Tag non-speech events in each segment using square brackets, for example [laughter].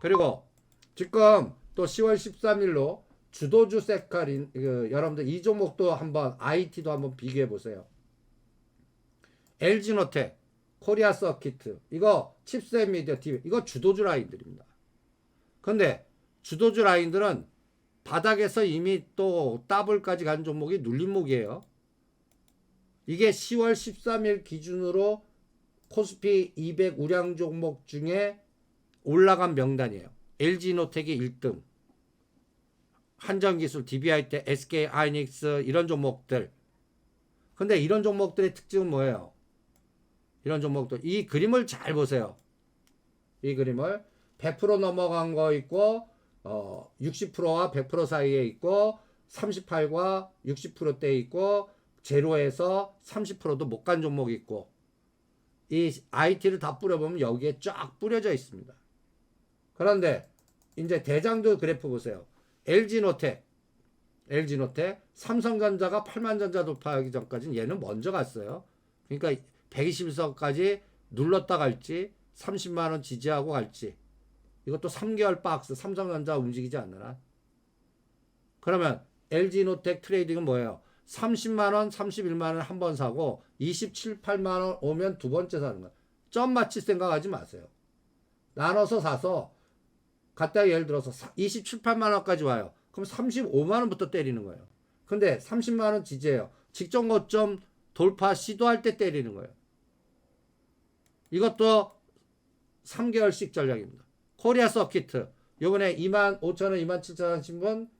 그리고 지금 또 10월 13일로 주도주 세카린 그, 여러분들 이 종목도 한번 IT도 한번 비교해 보세요. LG노텍, 코리아 서키트 이거 칩셋 미디어 TV 이거 주도주 라인들입니다. 근데 주도주 라인들은 바닥에서 이미 또 더블까지 간 종목이 눌림목이에요. 이게 10월 13일 기준으로 코스피 200 우량 종목 중에 올라간 명단이에요. LG노텍이 1등. 한전기술, DBI 때 SK 하이닉스 이런 종목들. 근데 이런 종목들의 특징은 뭐예요? 이런 종목들. 이 그림을 잘 보세요. 이 그림을 100% 넘어간 거 있고 어 60%와 100% 사이에 있고 38과 60%대 있고 제로에서 30%도 못 간 종목이 있고 이 IT를 다 뿌려보면 여기에 쫙 뿌려져 있습니다. 그런데 이제 대장도 그래프 보세요. LG노텍, LG노텍, 삼성전자가 8만 전자 돌파하기 전까지는 얘는 먼저 갔어요. 그러니까 121선까지 눌렀다 갈지 30만 원 지지하고 갈지 이것도 3개월 박스 삼성전자 움직이지 않느나 그러면 LG노텍 트레이딩은 뭐예요? 30만 원, 31만 원 한 번 사고 27, 8만 원 오면 두 번째 사는 거야. 점 맞힐 생각하지 마세요. 나눠서 사서 갖다 예를 들어서 27, 8만 원까지 와요. 그럼 35만 원부터 때리는 거예요. 근데 30만 원 지지해요. 직전 고점 돌파 시도할 때 때리는 거예요. 이것도 3개월씩 전략입니다. 코리아 서키트 요번에 2만 5천 원, 2만 7천 원 하신 분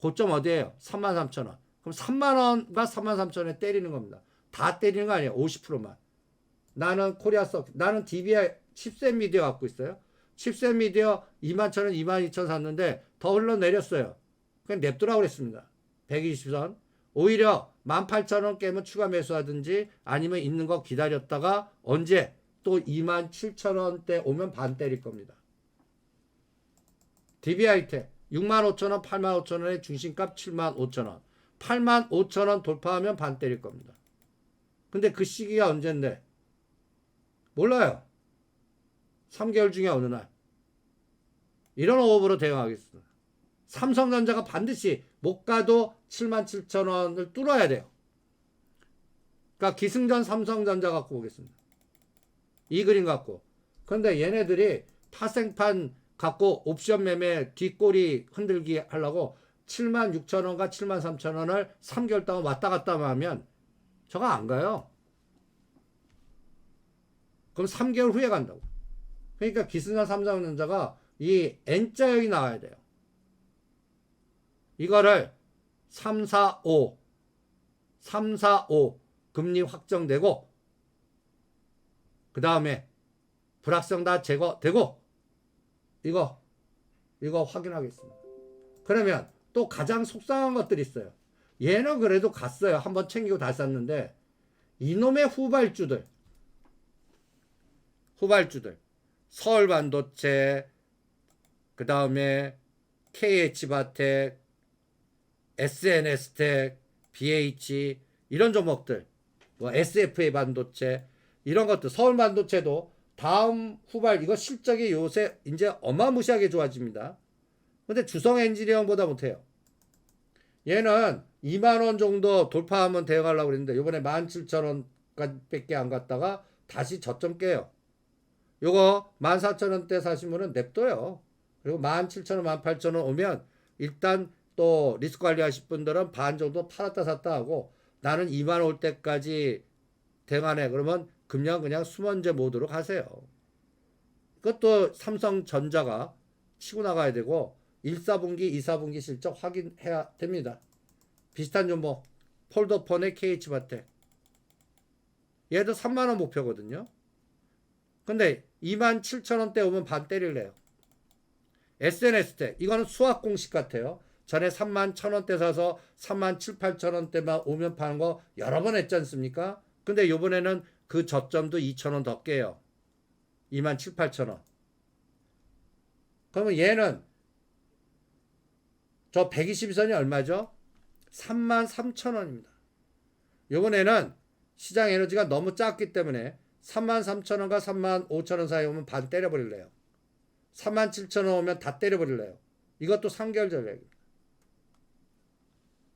고점 어디에요? 3만 3천 원. 그럼 3만 원과 3만 3천 원에 때리는 겁니다. 다 때리는 거 아니에요. 50%만. 나는 코리아 서 나는 DBI 칩셋 미디어 갖고 있어요. 칩셋 미디어 2만 천 원, 2만 2천 샀는데 더 흘러내렸어요. 그냥 냅두라고 그랬습니다. 120선. 오히려 18,000원 깨면 추가 매수하든지 아니면 있는 거 기다렸다가 언제 또 2만 7천원대 오면 반 때릴 겁니다. DBI텍 6만 5천원, 8만 5천원의 중심값 7만 5천원. 8만 5천원 돌파하면 반 때릴 겁니다. 근데 그 시기가 언젠데? 몰라요. 3개월 중에 어느 날. 이런 호흡으로 대응하겠습니다. 삼성전자가 반드시 못 가도 7만 7천 원을 뚫어야 돼요. 그러니까 기승전 삼성전자 갖고 오겠습니다. 이 그림 갖고. 근데 얘네들이 파생판 갖고 옵션 매매 뒷꼬리 흔들기 하려고 7만 6천 원과 7만 3천 원을 3개월 동안 왔다 갔다 하면 저거 안 가요. 그럼 3개월 후에 간다고. 그러니까 기승전 삼성전자가 이 N자형이 나와야 돼요. 이거를 3, 4, 5, 3, 4, 5 금리 확정되고 그 다음에 불확성 다 제거되고 이거 이거 확인하겠습니다. 그러면 또 가장 속상한 것들이 있어요. 얘는 그래도 갔어요. 한번 챙기고 다 쌌는데 이놈의 후발주들 후발주들 서울 반도체 그 다음에 KH바텍 SNS텍, BH 이런 종목들, 뭐 SFA 반도체 이런 것들, 서울 반도체도 다음 후발 이거 실적이 요새 이제 어마무시하게 좋아집니다. 근데 주성 엔지니어보다 못해요. 얘는 2만 원 정도 돌파하면 대응하려고 그랬는데 요번에 17,000원까지 밖에 안 갔다가 다시 저점 깨요. 요거 14,000원대 사시면은 냅둬요. 그리고 17,000원, 18,000원 오면 일단 또 리스크 관리하실 분들은 반 정도 팔았다 샀다 하고 나는 2만 올 때까지 대응하네. 그러면 그냥 그냥 수먼제 모드로 가세요. 그것도 삼성전자가 치고 나가야 되고 1, 4분기, 2, 4분기 실적 확인해야 됩니다. 비슷한 종목 폴더폰의 KH바텍 얘도 3만 원 목표거든요. 근데 2만 7천 원대 오면 반 때릴래요. SNS텍 이거는 수학 공식 같아요. 전에 3만 1천 원대 사서 3만 7, 8천 원대만 오면 파는 거 여러 번 했지 않습니까? 근데 요번에는 그 저점도 2천 원더 깨요. 2만 7, 8천 원. 그러면 얘는 저 122선이 얼마죠? 3만 3천 원입니다. 요번에는 시장 에너지가 너무 작기 때문에 3만 3천 원과 3만 5천 원 사이 오면 반 때려버릴래요. 37,000원 오면 다 때려버릴래요. 이것도 3개월 전략입니다.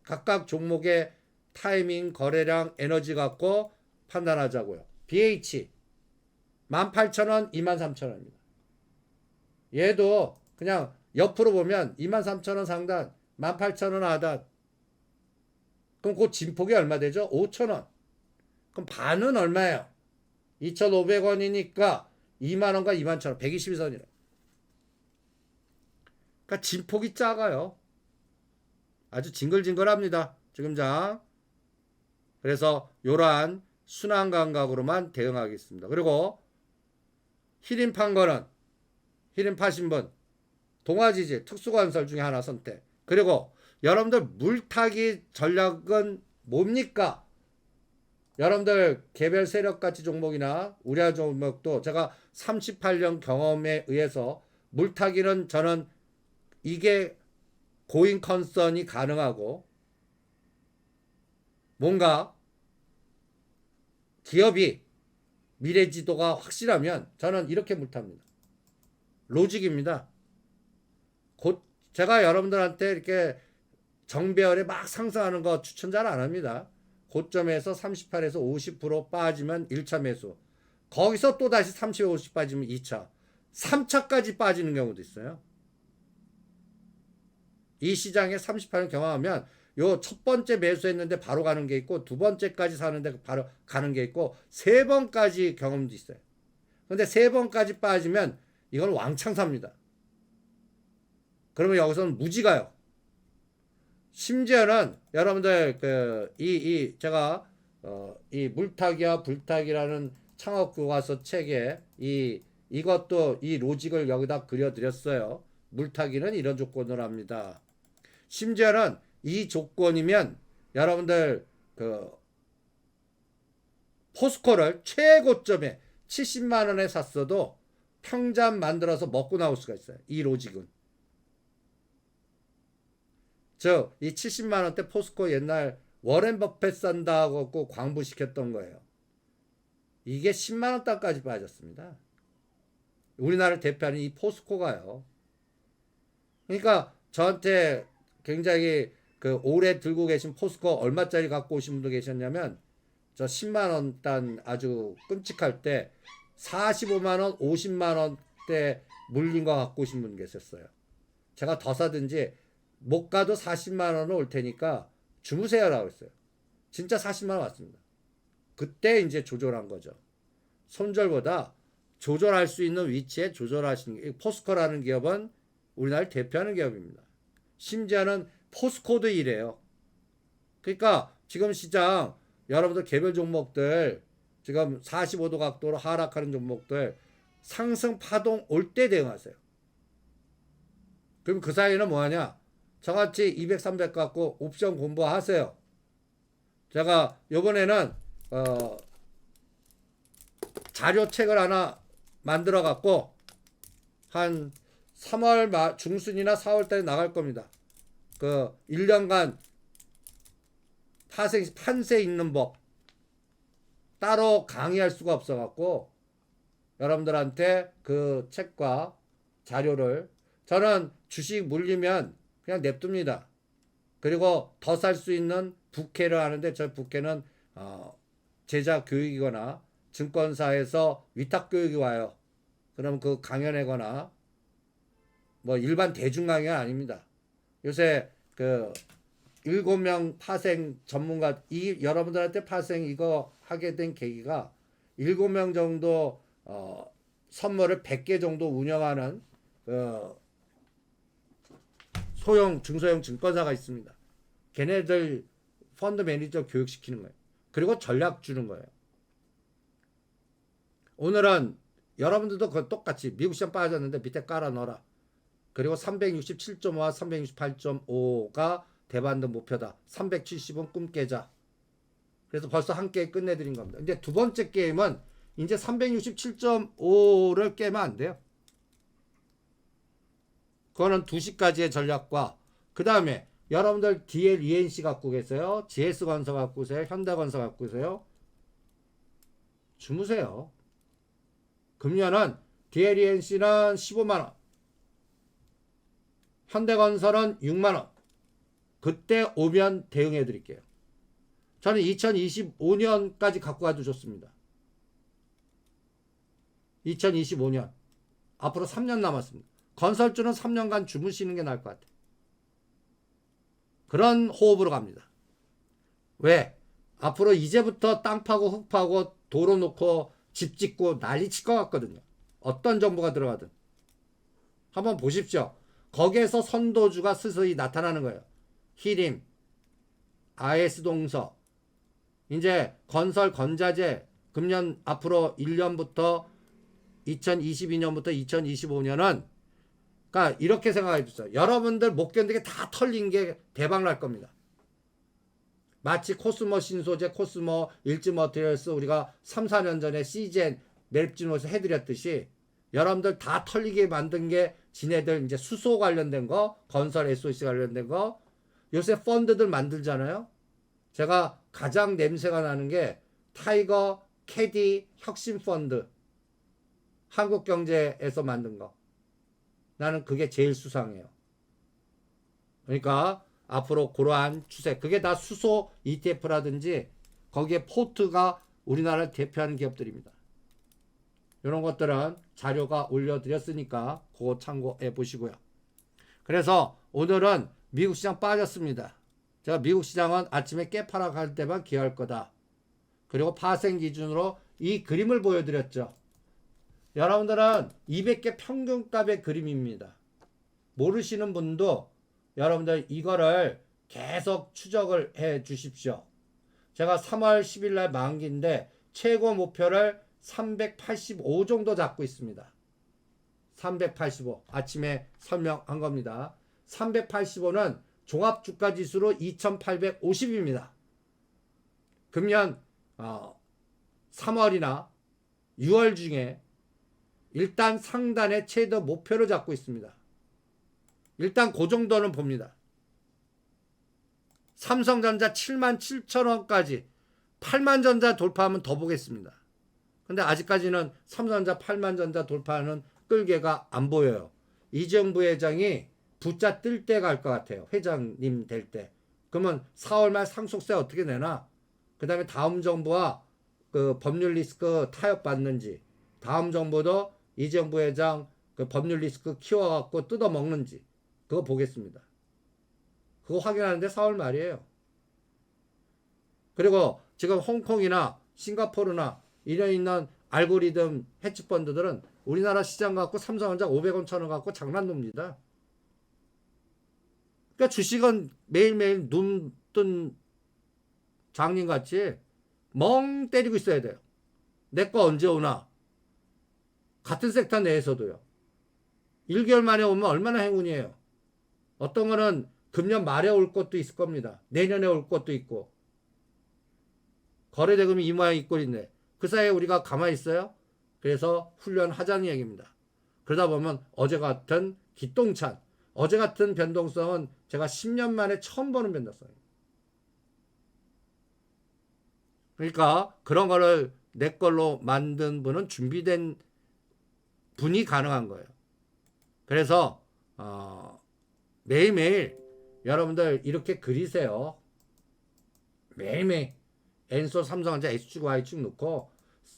각각 종목의 타이밍, 거래량, 에너지 갖고 판단하자고요. BH 18,000원, 23,000원입니다. 얘도 그냥 옆으로 보면 23,000원 상단, 18,000원 하단. 그럼 그 진폭이 얼마 되죠? 5,000원. 그럼 반은 얼마예요? 2,500원이니까 2만원과 21,000원, 122선이래. 그러니까 진폭이 작아요. 아주 징글징글합니다. 지금 장. 그래서 요러한 순환 감각으로만 대응하겠습니다. 그리고 히림 판 거는 히림 파신 분 동아지지 특수건설 중에 하나 선택. 그리고 여러분들 물타기 전략은 뭡니까? 여러분들 개별 세력 가치 종목이나 우량 종목도 제가 38년 경험에 의해서 물타기는 저는 이게 고인 컨선이 가능하고 뭔가 기업이 미래 지도가 확실하면 저는 이렇게 물탑니다. 로직입니다. 곧 제가 여러분들한테 이렇게 정배열에 막 상승하는 거 추천 잘 안 합니다. 고점에서 38에서 50% 빠지면 1차 매수. 거기서 또 다시 30, 50 빠지면 2차. 3차까지 빠지는 경우도 있어요. 이 시장에 38년 경험하면 요 첫 번째 매수했는데 바로 가는 게 있고 두 번째까지 사는데 바로 가는 게 있고 세 번까지 경험도 있어요. 근데 세 번까지 빠지면 이건 왕창 삽니다. 그러면 여기서는 무지가요. 심지어는 여러분들 그이 이 제가 어, 이 물타기와 불타기라는 창업 교과서 책에 이 이것도 이 로직을 여기다 그려드렸어요. 물타기는 이런 조건으로 합니다. 심지어는 이 조건이면 여러분들 그 포스코를 최고점에 70만 원에 샀어도 평잠 만들어서 먹고 나올 수가 있어요. 이 로직은. 저이 70만 원대 포스코 옛날 워렌 버핏 산다고 광부시켰던 거예요. 이게 10만 원 단까지 빠졌습니다. 우리나라를 대표하는 이 포스코가요. 그러니까 저한테 굉장히 그 오래 들고 계신 포스코 얼마짜리 갖고 오신 분도 계셨냐면 저 10만 원 단 아주 끔찍할 때 45만 원, 50만 원대 물린 거 갖고 오신 분 계셨어요. 제가 더 사든지 못 가도 40만 원은 올 테니까 주무세요라고 했어요. 진짜 40만 원 왔습니다. 그때 이제 조절한 거죠. 손절보다 조절할 수 있는 위치에 조절하시는 게 포스코라는 기업은 우리나라를 대표하는 기업입니다. 심지어는 포스코도 이래요. 그러니까 지금 시장 여러분들 개별 종목들 지금 45도 각도로 하락하는 종목들 상승 파동 올 때 대응하세요. 그럼 그 사이에는 뭐 하냐? 저같이 200, 300 갖고 옵션 공부하세요. 제가 요번에는 어 자료책을 하나 만들어 갖고 한 3월 말 중순이나 4월 달에 나갈 겁니다. 그 1년간 파생 판세 있는 법 따로 강의할 수가 없어 갖고 여러분들한테 그 책과 자료를 저는 주식 물리면 그냥 냅둡니다. 그리고 더 살 수 있는 부캐를 하는데 저 부캐는 어 제자 교육이거나 증권사에서 위탁 교육이 와요. 그럼 그 강연하거나 뭐 일반 대중 강의 아닙니다. 요새 그 일곱 명 파생 전문가 이 여러분들한테 파생 이거 하게 된 계기가 일곱 명 정도 어 선물을 100개 정도 운영하는 그 소형 중소형 증권사가 있습니다. 걔네들 펀드 매니저 교육시키는 거예요. 그리고 전략 주는 거예요. 오늘은 여러분들도 그 똑같이 미국 시장 빠졌는데 밑에 깔아 넣어라. 그리고 367.5와 368.5가 대반등 목표다. 370은 꿈 깨자. 그래서 벌써 한 게임 끝내드린 겁니다. 근데 두 번째 게임은 이제 367.5를 깨면 안 돼요. 그거는 2시까지의 전략과 그 다음에 여러분들 DL ENC 갖고 계세요. GS건설 갖고 계세요. 현대 건설 갖고 계세요. 주무세요. 금년은 DL ENC는 15만원. 현대건설은 6만 원. 그때 오면 대응해 드릴게요. 저는 2025년까지 갖고 가도 좋습니다. 2025년. 앞으로 3년 남았습니다. 건설주는 3년간 주무시는 게 나을 것 같아요. 그런 호흡으로 갑니다. 왜? 앞으로 이제부터 땅 파고 흙 파고 도로 놓고 집 짓고 난리 칠 것 같거든요. 어떤 정보가 들어가든. 한번 보십시오. 거기에서 선도주가 스스로 나타나는 거예요. 히림, IS 동서, 이제 건설 건자재 금년 앞으로 1년부터 2022년부터 2025년은 그러니까 이렇게 생각해 주세요. 여러분들 못 견디게 다 털린 게 대박 날 겁니다. 마치 코스모 신소재, 코스모 일지 머티리얼스 우리가 3, 4년 전에 시젠 맵진호에서 해드렸듯이 여러분들 다 털리게 만든 게 지네들 이제 수소 관련된 거, 건설 SOC 관련된 거, 요새 펀드들 만들잖아요. 제가 가장 냄새가 나는 게 타이거 캐디 혁신 펀드 한국경제에서 만든 거. 나는 그게 제일 수상해요. 그러니까 앞으로 그러한 추세, 그게 다 수소 ETF라든지 거기에 포트가 우리나라를 대표하는 기업들입니다. 이런 것들은 자료가 올려드렸으니까 그거 참고해 보시고요. 그래서 오늘은 미국 시장 빠졌습니다. 제가 미국 시장은 아침에 깨파락 할 때만 기할 거다. 그리고 파생 기준으로 이 그림을 보여드렸죠. 여러분들은 200개 평균값의 그림입니다. 모르시는 분도 여러분들 이거를 계속 추적을 해 주십시오. 제가 3월 10일 날 만기인데 최고 목표를 385 정도 잡고 있습니다. 385 아침에 설명한 겁니다. 385는 종합 주가 지수로 2850입니다. 금년 어, 3월이나 6월 중에 일단 상단의 최대 목표를 잡고 있습니다. 일단 그 정도는 봅니다. 삼성전자 7만 7천 원까지 8만 전자 돌파하면 더 보겠습니다. 근데 아직까지는 삼성전자 8만 전자 돌파하는 끌개가 안 보여요. 이재용 부회장이 부자 뜰 때 갈 것 같아요. 회장님 될 때. 그러면 4월 말 상속세 어떻게 내나? 그 다음에 다음 정부와 그 법률 리스크 타협 받는지, 다음 정부도 이재용 부회장 그 법률 리스크 키워갖고 뜯어먹는지, 그거 보겠습니다. 그거 확인하는데 4월 말이에요. 그리고 지금 홍콩이나 싱가포르나 이런 있는 알고리즘 해치펀드들은 우리나라 시장 갖고 삼성전자 500원, 1000원 갖고 장난 놉니다. 그러니까 주식은 매일매일 눈 뜬 장님 같이 멍 때리고 있어야 돼요. 내 거 언제 오나? 같은 섹터 내에서도요. 1개월 만에 오면 얼마나 행운이에요. 어떤 거는 금년 말에 올 것도 있을 겁니다. 내년에 올 것도 있고. 거래대금이 이 모양 이 꼴인데 그 사이에 우리가 가만히 있어요? 그래서 훈련하자는 얘기입니다. 그러다 보면 어제 같은 기똥찬, 어제 같은 변동성은 제가 10년 만에 처음 보는 변동성이에요. 그러니까 그런 거를 내 걸로 만든 분은 준비된 분이 가능한 거예요. 그래서 어, 매일매일 여러분들 이렇게 그리세요. 매일매일 엔소 삼성전자 X축 Y축 놓고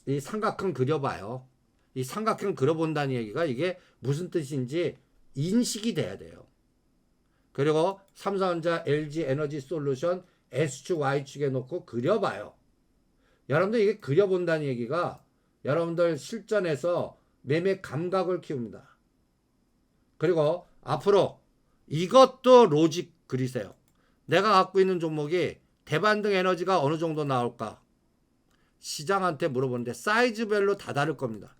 이 삼각형 그려봐요. 이 삼각형 그려본다는 얘기가 이게 무슨 뜻인지 인식이 돼야 돼요. 그리고 삼성전자 LG 에너지 솔루션 S축 Y축에 놓고 그려봐요. 여러분들 이게 그려본다는 얘기가 여러분들 실전에서 매매 감각을 키웁니다. 그리고 앞으로 이것도 로직 그리세요. 내가 갖고 있는 종목이 대반등 에너지가 어느 정도 나올까? 시장한테 물어보는데 사이즈별로 다 다를 겁니다.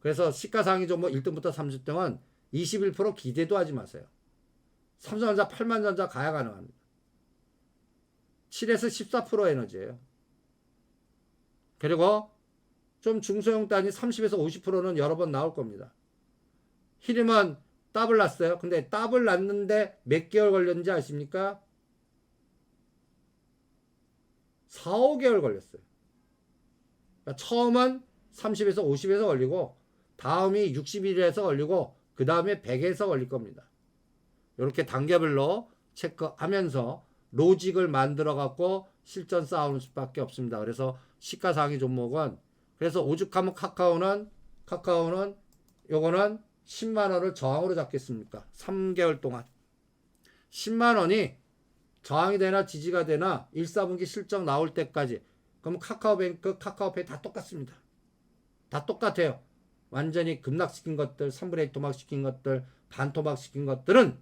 그래서 시가상위 종목 1등부터 30등은 21% 기대도 하지 마세요. 삼성전자 8만전자 가야 가능합니다. 7에서 14% 에너지예요. 그리고 좀 중소형 단위 30에서 50%는 여러 번 나올 겁니다. 히림은 더블 났어요. 근데 더블 났는데 몇 개월 걸렸는지 아십니까? 4, 5개월 걸렸어요. 그러니까 처음은 30에서 50에서 걸리고 다음이 60일에서 걸리고 그 다음에 100에서 걸릴 겁니다. 이렇게 단계별로 체크하면서 로직을 만들어 갖고 실전 싸우는 수밖에 없습니다. 그래서 시가상위 종목은 그래서 오죽하면 카카오는 카카오는 요거는 10만 원을 저항으로 잡겠습니까? 3개월 동안 10만 원이 저항이 되나 지지가 되나 1, 4분기 실적 나올 때까지 그럼 카카오뱅크, 카카오페이 다 똑같습니다. 다 똑같아요. 완전히 급락시킨 것들, 3분의 1 토막시킨 것들, 반 토막시킨 것들은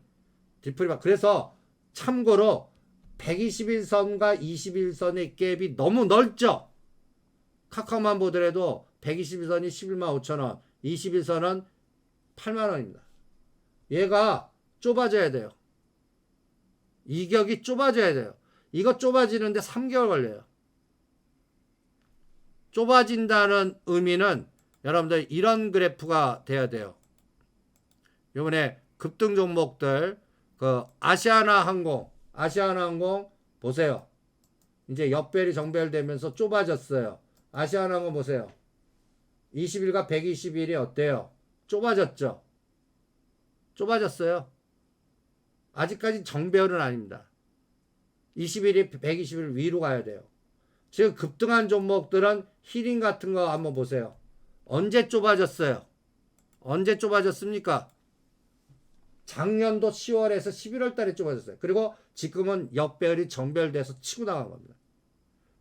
디프리바. 그래서 참고로 121선과 21선의 갭이 너무 넓죠. 카카오만 보더라도 121선이 11만 5천 원, 21선은 8만 원입니다. 얘가 좁아져야 돼요. 이격이 좁아져야 돼요. 이거 좁아지는데 3개월 걸려요. 좁아진다는 의미는 여러분들 이런 그래프가 돼야 돼요. 이번에 급등 종목들 그 아시아나 항공, 아시아나 항공 보세요. 이제 옆벨이 정벨되면서 좁아졌어요. 아시아나 항공 보세요. 20일과 120일이 어때요? 좁아졌죠. 좁아졌어요. 아직까지 정배열은 아닙니다. 20일이 120일 위로 가야 돼요. 지금 급등한 종목들은 히링 같은 거 한번 보세요. 언제 좁아졌어요? 언제 좁아졌습니까? 작년도 10월에서 11월 달에 좁아졌어요. 그리고 지금은 역배열이 정배열돼서 치고 나간 겁니다.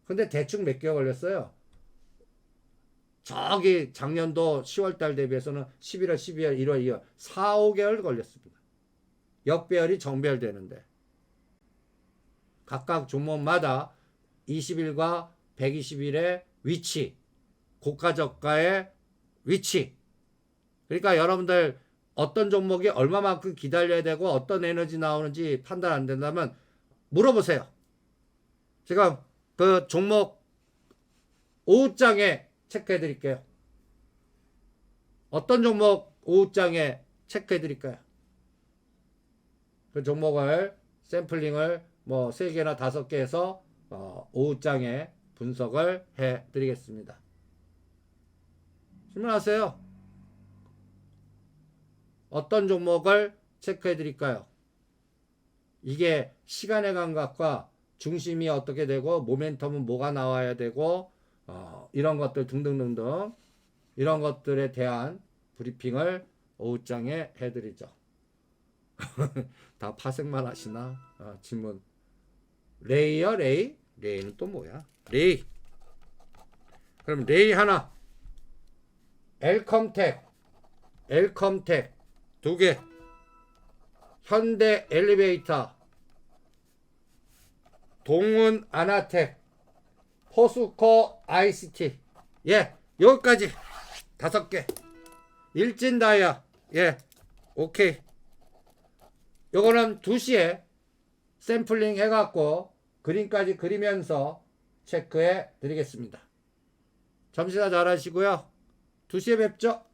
근데 대충 몇 개월 걸렸어요? 저기 작년도 10월 달 대비해서는 11월, 12월, 1월, 2월 4, 5개월 걸렸습니다. 역배열이 정배열 되는데 각각 종목마다 20일과 120일의 위치, 고가 저가의 위치. 그러니까 여러분들 어떤 종목이 얼마만큼 기다려야 되고 어떤 에너지 나오는지 판단 안 된다면 물어보세요. 지금 그 종목 오후장에 체크해 드릴게요. 어떤 종목 오후장에 체크해 드릴까요? 그 종목을 샘플링을 뭐 3개나 5개 해서 어, 오후장에 분석을 해 드리겠습니다. 질문하세요. 어떤 종목을 체크해 드릴까요? 이게 시간의 감각과 중심이 어떻게 되고 모멘텀은 뭐가 나와야 되고 어, 이런 것들 등등등등 이런 것들에 대한 브리핑을 오후장에 해드리죠. [laughs] 다 파생만 하시나? 어, 질문. 레이요 레이? 레이는 또 뭐야? 레이. 그럼 레이 하나. 엘컴텍. 엘컴텍 두 개. 현대 엘리베이터. 동은 아나텍. 포스코 ICT. 예, 여기까지 다섯 개. 일진 다이아. 예, 오케이. 요거는 2시에 샘플링 해갖고 그림까지 그리면서 체크해 드리겠습니다. 점심시간 잘 하시고요. 2시에 뵙죠.